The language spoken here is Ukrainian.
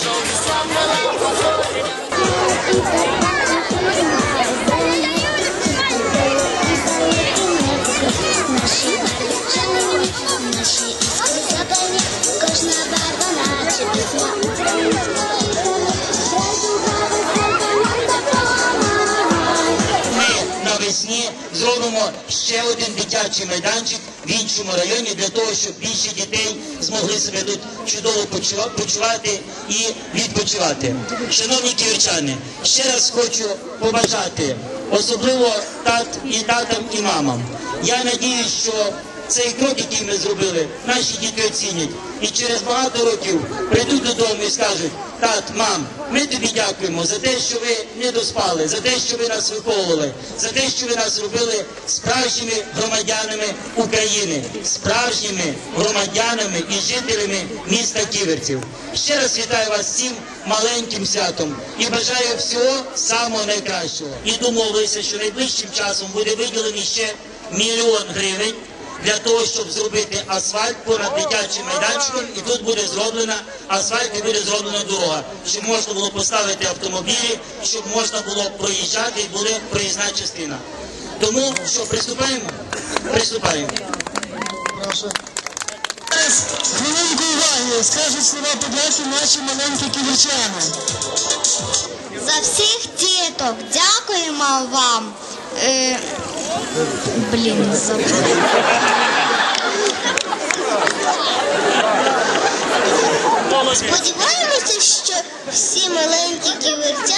Наші, наші, запевні, кожна барва наче. Зробимо ще один дитячий майданчик в іншому районі для того, щоб більше дітей змогли себе тут чудово почува- почувати і відпочивати. Шановні ківерчани, ще раз хочу побажати, особливо тат і татам і мамам. Я надіюсь, що цей крок, який ми зробили, наші діти оцінять. І через багато років прийдуть додому і скажуть, тат, мам, ми тобі дякуємо за те, що ви не доспали, за те, що ви нас виховували, за те, що ви нас робили справжніми громадянами України, справжніми громадянами і жителями міста Ківерців. Ще раз вітаю вас цим маленьким святом і бажаю всього самого найкращого. І домовилися, що найближчим часом буде виділений ще мільйон гривень для того, щоб зробити асфальт понад дитячим майданчиком, і тут буде зроблена асфальт і буде зроблена дорога, щоб можна було поставити автомобілі, щоб можна було проїжджати і була проїзна частина. Тому що приступаємо? Приступаємо. Хвилинку уваги. Скажуть слова подяки наші маленькі ківичани. За всіх діток дякуємо вам. Блін, забула. Сподіваємося, що всі маленькі ківерці